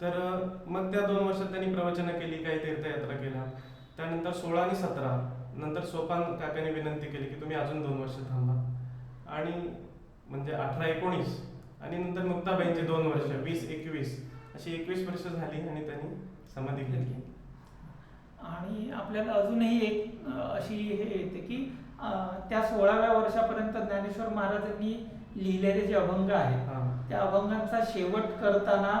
तर मग त्या दोन वर्षात त्यांनी प्रवचनं केली काही तीर्थयात्रा केल्या. त्यानंतर सोळा आणि सतरा नंतर सोपान काकाने विनंती केली की तुम्ही अजून दोन वर्ष थांबा. आणि म्हणजे अठरा एकोणीस आणि नंतर मुक्ताबाईंचे दोन वर्ष वीस एकवीस अशी एकवीस वर्ष झाली आणि त्यांनी समाधी घेतली. आणि आपल्याला अजूनही एक अशी हे येते की त्या सोळाव्या वर्षापर्यंत ज्ञानेश्वर महाराजांनी लिहिलेले जे अभंग आहेत. त्या अभंगांचा शेवट करताना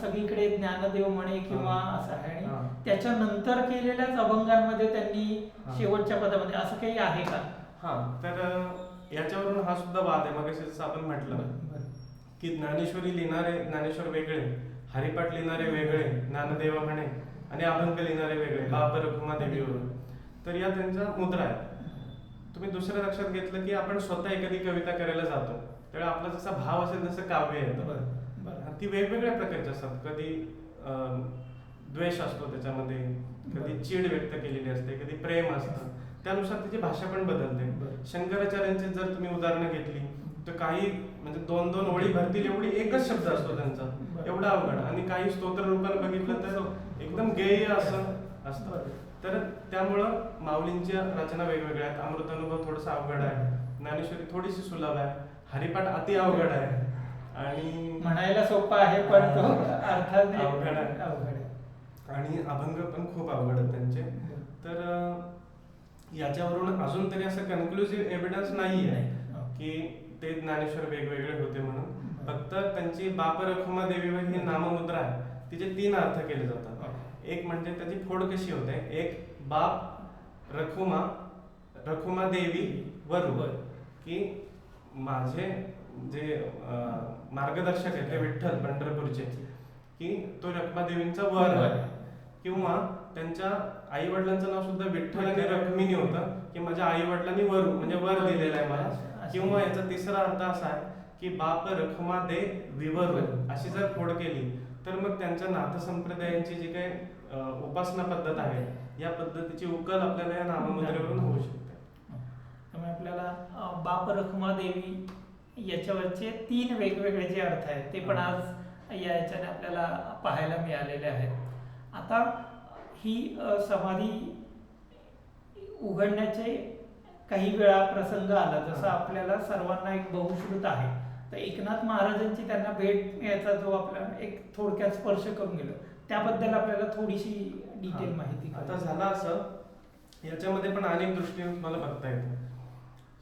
सगळीकडे ज्ञानदेव म्हणे किंवा. असं आहे आणि. त्याच्यानंतर केलेल्याच अभंगांमध्ये त्यांनी. शेवटच्या पदामध्ये असं काही आहे का हा तर याच्यावरून हा सुद्धा वाद आहे मग आपण म्हटलं. की ज्ञानेश्वरी लिहिणारे ज्ञानेश्वर वेगळे हरिपाठ लिहिणारे वेगळे ज्ञानदेव म्हणे आणि अभंग लिहिणारे वेगळे बाप रखुमा देवीवरून तर या त्यांच्या मुद्रा आहेत तुम्ही दुसरं लक्षात घेतलं की आपण स्वतः एखादी कविता करायला जातो त्यावेळी आपला जसा भाव असेल तसं काव्य येतं. ती वेगवेगळ्या प्रकारची असतात. कधी द्वेष असतो त्याच्यामध्ये कधी चीड व्यक्त केलेली असते कधी प्रेम असतं. त्यानुसार त्याची भाषा पण बदलते. शंकराचार्यांची जर तुम्ही उदाहरणं घेतली तर काही म्हणजे दोन दोन ओळी भरतील एवढी एकच शब्द असतो त्यांचा. एवढा अवघड. आणि काही स्तोत्र रूपानं बघितलं तर एकदम गेय असं असतं. तर त्यामुळं माऊलींच्या रचना वेगवेगळ्या आहेत. अमृतानुभव थोडासा अवघड आहे. ज्ञानेश्वरी थोडीशी सुलभ आहे. हरिपाठ अति अवघड आहे. आणि म्हणायला सोपं आहे पण तो अर्थाने अवघड आहे. आणि अभंग पण खूप अवघड आहेत त्यांचे. तर याच्यावरून अजून तरी असं कन्क्लुसिव्ह एव्हिडन्स नाही. आहे की ते ज्ञानेश्वर वेगवेगळे होते म्हणून. फक्त त्यांची बाप रखुमा देवीवर ही नाममुद्रा आहे. तिचे तीन अर्थ केले जातात. एक म्हणजे त्याची फोड कशी होते? एक बाप रखुमा रखुमा देवी वरु बरं. की माझे जे मार्गदर्शक आहेत ते विठ्ठल पंढरपूरचे. की तो रखुमा देवींचा वर आहे. किंवा त्यांच्या आई वडिलांचं नाव सुद्धा विठ्ठल आणि रखमिनी होतं. की माझ्या आई वडिलांनी वर म्हणजे वर दिलेलं आहे मला. किंवा याचा तिसरा अर्थ असा आहे की बाप रखमा दे विवर. अशी जर फोड केली तर मग त्यांच्या नाथ संप्रदायांची जी काही उपासना पद्धत आहे या पद्धतीची उकल आपल्याला या नाममुद्रेवरून होऊ शकते. त्यामुळे आपल्याला बाप रखुमा देवी याच्यावरचे तीन वेगवेगळे जे अर्थ आहेत ते पण आज या याच्याने आपल्याला पाहायला मिळालेले आहेत. आता ही समाधी उघडण्याचे काही वेळा प्रसंग आला जसं आपल्याला सर्वांना एक बहुश्रुत आहे. तर एकनाथ महाराजांची त्यांना भेट याचा जो आपला एक थोडक्यात स्पर्श करून गेलो त्याबद्दल आपल्याला थोडीशी डिटेल. माहिती आता. झालं असं याच्यामध्ये पण अनेक दृष्टीने तुम्हाला बघता येतं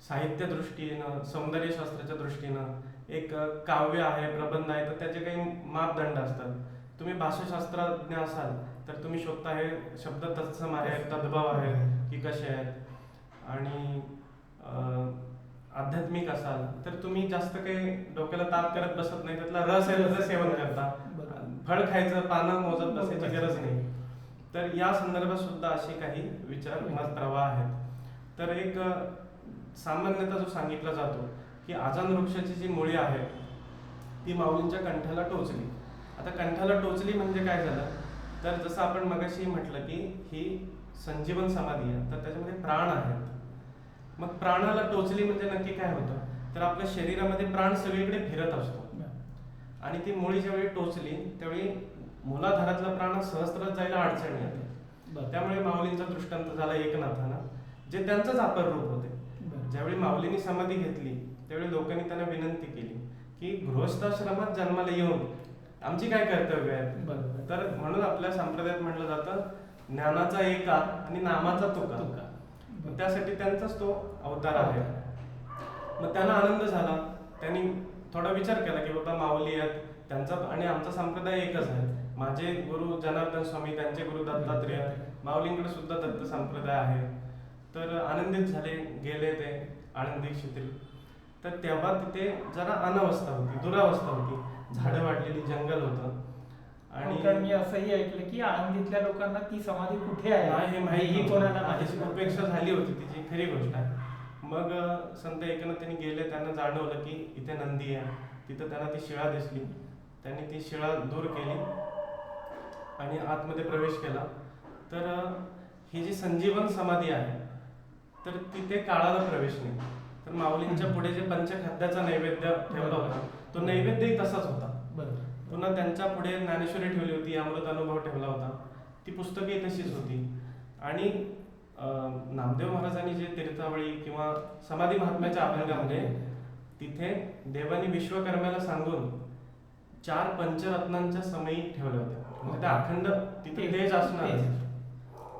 साहित्य दृष्टीनं सौंदर्यशास्त्राच्या दृष्टीनं एक काव्य आहे प्रबंध आहे तर त्याचे काही मापदंड असतात. तुम्ही भाषाशास्त्रज्ञ असाल तर तुम्ही शोधता हे शब्द तत्सम आहेत तद्भव आहेत की कसे आहेत. आणि आध्यात्मिक असाल तर तुम्ही जास्त काही डोक्याला ताप करत बसत नाही त्यातला रस आहे त्याचं सेवन करता. फळ खायचं पानं मोजत बसायची गरज नाही. तर या संदर्भात सुद्धा असे काही विचार मत प्रवाह आहेत. तर एक सामान्यतः जो सांगितला जातो की आजान वृक्षाची जी मुळी आहे ती माऊलींच्या कंठाला टोचली. आता कंठाला टोचली म्हणजे काय झालं? तर जसं आपण मगाशी म्हटलं की ही संजीवन समाधी आहे तर त्याच्यामध्ये प्राण आहेत. मग प्राणाला टोचली म्हणजे नक्की काय होतं? तर आपल्या शरीरामध्ये प्राण सगळीकडे फिरत असतो. आणि ती मुळी ज्यावेळी टोचली त्यावेळी मुलाधारातला प्राण सहस्त्रात जायला अडचण येते. त्यामुळे माऊलींचा दृष्टांत झाला एकनाथानं जे त्यांचंच अपर रूप होते. ज्यावेळी माऊलींनी समाधी घेतली त्यावेळी लोकांनी त्यांना विनंती केली की गृहस्थाश्रमात जन्माला येऊन आमची काय कर्तव्य आहेत. तर म्हणून आपल्या संप्रदायात म्हटलं जातं ज्ञानाचा एका आणि नामाचा तुका. त्यासाठी त्यांचाच तो अवतार आहे. मग त्यांना आनंद झाला. त्यांनी थोडा विचार केला की बाबा माऊली आहेत त्यांचा आणि आमचा संप्रदाय एकच आहे. माझे गुरु जनार्दन स्वामी त्यांचे गुरु दत्तात्रेय माऊलींकडे सुद्धा दत्त संप्रदाय आहे. तर आनंदित झाले गेले ते आनंदी शिथिल तर तेव्हा तिथे जरा अनावस्था होती दुरावस्था होती. झाडं वाढलेली जंगल होतं. कारण आणि मी असंही ऐकलं की आळंदीतल्या लोकांना ती समाधी कुठे आहे? हे माहिती ही कोणाला माझी माहिती उपेक्षा झाली होती तिची खरी गोष्ट आहे. मग संत एकनाथांनी गेले त्यांना जाणवलं की इथे नंदी आहे. तिथं त्यांना ती शिळा दिसली. त्यांनी ती शिळा दूर केली आणि आतमध्ये प्रवेश केला. तर ही जी संजीवन समाधी आहे तर तिथे काळाला प्रवेश नाही. तर माऊलींच्या पुढे जे पंचखाद्याचा नैवेद्य ठेवला होता तो नैवेद्यही तसाच होता. बरोबर. पुन्हा त्यांच्या पुढे ज्ञानेश्वरी ठेवली होती अमृत अनुभव ठेवला होता. ती पुस्तके तशीच होती. आणि नामदेव महाराजांनी जे तीर्थावळी किंवा समाधी महात्म्याच्या अभंगामध्ये तिथे देवानी विश्वकर्म्याला सांगून चार पंचरत्नांच्या समयी ठेवल्या होत्या. म्हणजे त्या अखंड तिथे तेज असणार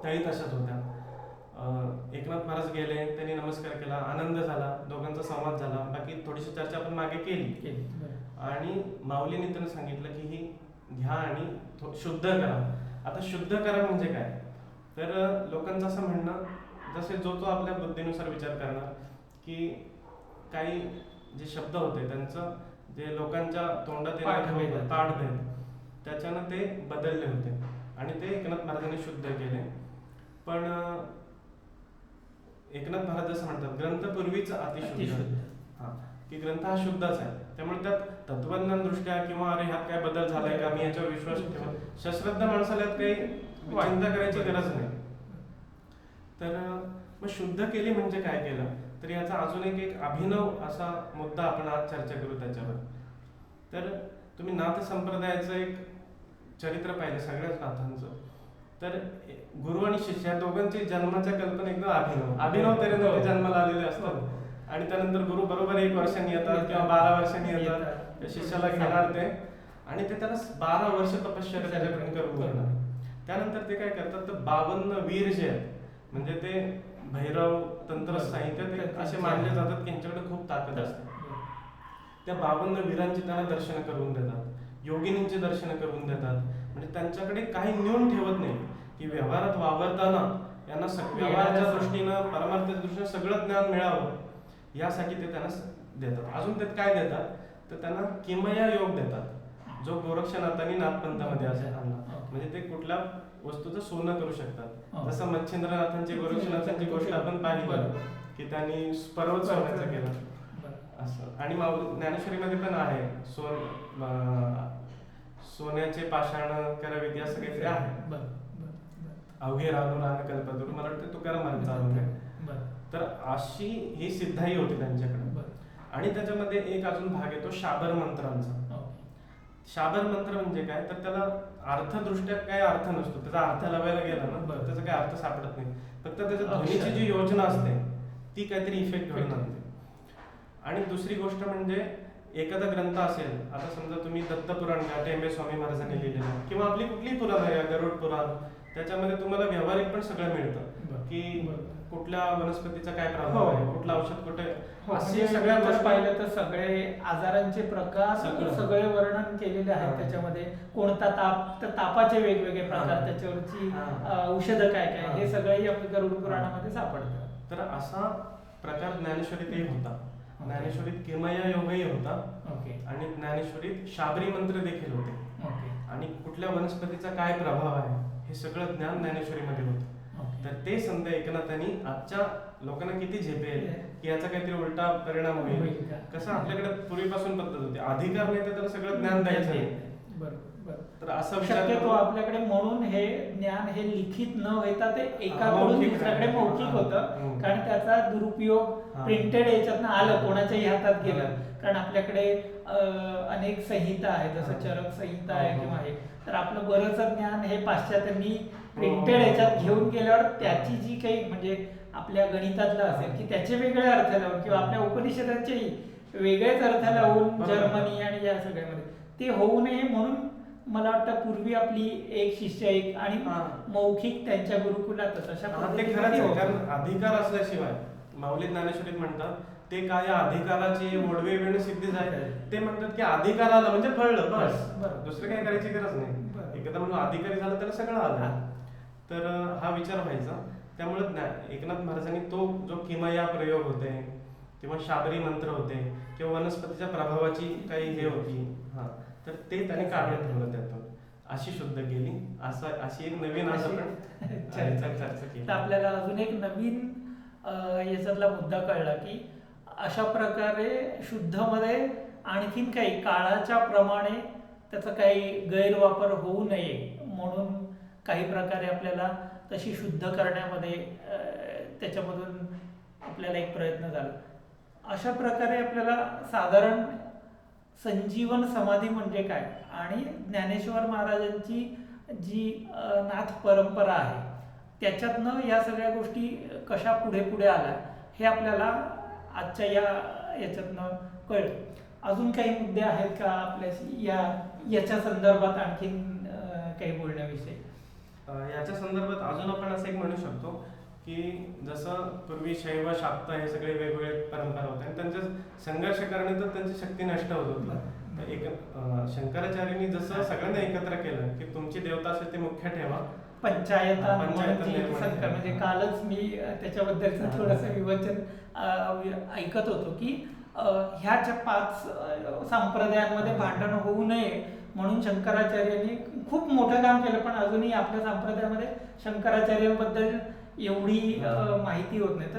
त्याही तशाच होत्या. एकनाथ महाराज गेले त्यांनी नमस्कार केला आनंद झाला दोघांचा संवाद झाला बाकी थोडीशी चर्चा आपण मागे केली. आणि माऊलीने त्यांना सांगितलं की ही घ्या आणि शुद्ध करा. आता शुद्ध करा म्हणजे काय? तर लोकांचं असं म्हणणं जसे जो तो आपल्या बुद्धीनुसार विचार करणार की काही जे शब्द होते त्यांचं जे लोकांच्या तोंडात. होतं, ताडभेद त्याच्यानं ते बदलले होते. आणि ते एकनाथ महाराजांनी शुद्ध केले. पण एकनाथ महाराज जसं म्हणतात ग्रंथ पूर्वीच अतिशुद्ध. हा. की ग्रंथ हा शुद्धच आहे. त्यामुळे त्यात तत्वज्ञान दृष्ट्या किंवा अरे ह्यात काय बदल झालाय का? मी याच्यावर विश्वास ठेवा शस्त्रज्ञ माणसाला काही चिंता करायची गरज नाही. तर मग शुद्ध केली म्हणजे काय केलं? तर याचा अजून एक एक अभिनव असा मुद्दा आपण आज चर्चा करू त्याच्यावर. तर तुम्ही नाथ संप्रदायाचं एक चरित्र पाहिलं सगळ्याच नाथांचं. तर गुरु आणि शिष्य या दोघांची जन्माच्या कल्पना एकदम अभिनव. अभिनव तऱ्हेने ते जन्माला आलेले असतात. आणि त्यानंतर गुरु बरोबर एक वर्षांनी येतात किंवा बारा वर्षांनी येतात. शिष्याला घेणार ते. आणि ते त्याला बारा वर्ष तपश्चर्या त्याच्याकडून करून घेणार त्यानंतर ते काय करतात तर बावन्न वीर जे आहेत म्हणजे ते भैरव तंत्र साहित्य ते असे मानले जातात की यांच्याकडे खूप ताकद असते. त्या बावन्न वीरांची त्यांना दर्शन करून देतात. योगिनींची दर्शन करून देतात. म्हणजे त्यांच्याकडे काही नेऊन ठेवत नाही. की व्यवहारात वावरताना यांना व्यवहाराच्या दृष्टीनं परमार्थाच्या दृष्टीनं सगळं ज्ञान मिळावं. यासाठी ते त्यांना देतात. अजून त्यात काय देतात? तर त्यांना किमया योग देतात. जो गोरक्षनाथांनी नाथपंथामध्ये असे आणला. म्हणजे ते कुठल्या वस्तूचं सोनं करू शकतात. जसं मच्छिंद्रनाथांची गोरक्षनाथांची गोष्ट आपण पाहिली. की त्यांनी पर्वत सोन्याचा केला. असं. आणि ज्ञानेश्वरीमध्ये पण आहे. सोन सोन्याचे पाषाण करावीत या सगळे ते आहे अवघे रानू रान कल्पतरू मला वाटतं तुकाराम महाराजांचा अभंग आहे. तर अशी ही सिद्धाई होती त्यांच्याकडे. आणि त्याच्यामध्ये एक अजून भाग येतो शाबर मंत्रांचा. शाबर मंत्र म्हणजे काय? तर त्याला अर्थदृष्ट्या काय अर्थ नसतो. त्याचा अर्थ लावायला गेला ना बरं. त्याचा काय अर्थ सापडत नाही. फक्त त्याच्या. ध्वनीची जी योजना असते ती काहीतरी इफेक्ट घडून आणते आणि दुसरी गोष्ट म्हणजे एखादा ग्रंथ असेल आता समजा तुम्ही दत्तपुराण घ्या टेंबे स्वामी महाराजांनी लिहिलेलं किंवा आपली कुठलीही पुराण आहे गरुड पुराण त्याच्यामध्ये तुम्हाला व्यावहारिक पण सगळं मिळतं की कुठल्या वनस्पतीचा काय प्रभाव हो. आहे कुठलं औषध कुठे हो, असे म्हणजे सगळ्या जर पाहिलं तर सगळे आजारांचे प्रकार सगळं. सगळे वर्णन केलेले आहेत. त्याच्यामध्ये कोणता ताप तर तापाचे वेगवेगळे प्रकार. त्याच्यावरची औषधं काय काय हा. सगळंही आपल्या गरुड पुराणामध्ये सापडतं तर असा प्रकार ज्ञानेश्वरीतही होता. ज्ञानेश्वरीत किमया योगही होता. ओके. आणि ज्ञानेश्वरीत शाबरी मंत्र देखील होते. ओके. आणि कुठल्या वनस्पतीचा काय प्रभाव आहे हे सगळं ज्ञान ज्ञानेश्वरीमध्ये होतं. ओके. तर ते संत एकनाथांनी आजच्या लोकांना किती झेपेल की याचा काहीतरी उलटा परिणाम होईल? कसं आपल्याकडे पूर्वीपासून पद्धत होती. अधिकार नाही तर सगळं ज्ञान द्यायचं नाही. तर असा शक्यतो आपल्याकडे म्हणून हे ज्ञान हे लिखित न होता ते हा, एकाकडून दुसऱ्याकडे. मौखिक हा, होतं हम्म. कारण त्याचा दुरुपयोग हा. प्रिंटेड याच्यातनं आलं कोणाच्याही हातात गेलं हा. कारण आपल्याकडे अनेक संहिता आहे जसं हा. चरक संहिता हो, आहे हो. किंवा हे तर आपलं बरंच ज्ञान हे पाश्चात्यांनी प्रिंटेड हो. याच्यात घेऊन गेल्यावर त्याची जी काही म्हणजे आपल्या गणितातलं असेल की त्याचे वेगळे अर्थ लावून किंवा आपल्या उपनिषदांचेही वेगळेच अर्थ लावून. जर्मनी आणि या सगळ्यामध्ये ते होऊ नये म्हणून मला वाटतं पूर्वी आपली एक शिष्य एक आणि. मौखिक त्यांच्या गुरुकुलातच अशा ते पद्धतीने खरंच आहे होतं. कारण अधिकार असल्याशिवाय माऊली ज्ञानेश्वरीत म्हणतात ते काय अधिकाराची ओढवे वेळ सिद्धी जाय ते म्हणतात की अधिकार आला म्हणजे फळलं बस बरं. दुसरं काही करायची गरज नाही. एकदा म्हणून अधिकारी झालं त्याला सगळं आलं. तर हा विचार व्हायचा त्यामुळे एकनाथ महाराजांनी तो जो किमया प्रयोग होते किंवा शाबरी मंत्र होते किंवा वनस्पतीच्या प्रभावाची काही हे होती हा तर ते त्याने काढून ठेवलं त्यातून. अशी शुद्ध केली. असा अशी एक नवीन आपण चर्चा. केली. आपल्याला अजून एक नवीन याच्यातला मुद्दा कळला की अशा प्रकारे शुद्धमध्ये आणखीन काही काळाच्या प्रमाणे त्याचा काही गैरवापर होऊ नये म्हणून काही प्रकारे आपल्याला तशी शुद्ध करण्यामध्ये त्याच्यामधून आपल्याला एक प्रयत्न झाला. अशा प्रकारे आपल्याला साधारण संजीवन समाधी म्हणजे काय? आणि ज्ञानेश्वर महाराजांची जी नाथ परंपरा आहे त्याच्यातनं या सगळ्या गोष्टी कशा पुढे पुढे आल्या हे आपल्याला आजच्या या याच्यातनं कळलं. अजून काही मुद्दे आहेत का आपल्याशी या याच्या संदर्भात आणखीन काही बोलण्याविषयी? याच्या संदर्भात अजून आपण असं एक म्हणू शकतो की जसं पूर्वी शैव शाक्त हे सगळे वेगवेगळे परंपरा होते आणि त्यांचे संघर्ष करण्यात त्यांची शक्ती नष्ट होत होती तर एक शंकराचार्यांनी जसं सगळ्यांना एकत्र केलं की तुमची देवता असेल ते मुख्य ठेवा पंचायता. म्हणजे कालच मी त्याच्याबद्दलचं हा. थोडंसं विवचन ऐकत होतो की अ, ह्या ज्या पाच संप्रदायांमध्ये भांडण होऊ नये म्हणून शंकराचार्यांनी खूप मोठं काम केलं पण अजूनही आपल्या संप्रदायामध्ये शंकराचार्यांबद्दल एवढी माहिती होत नाही. तर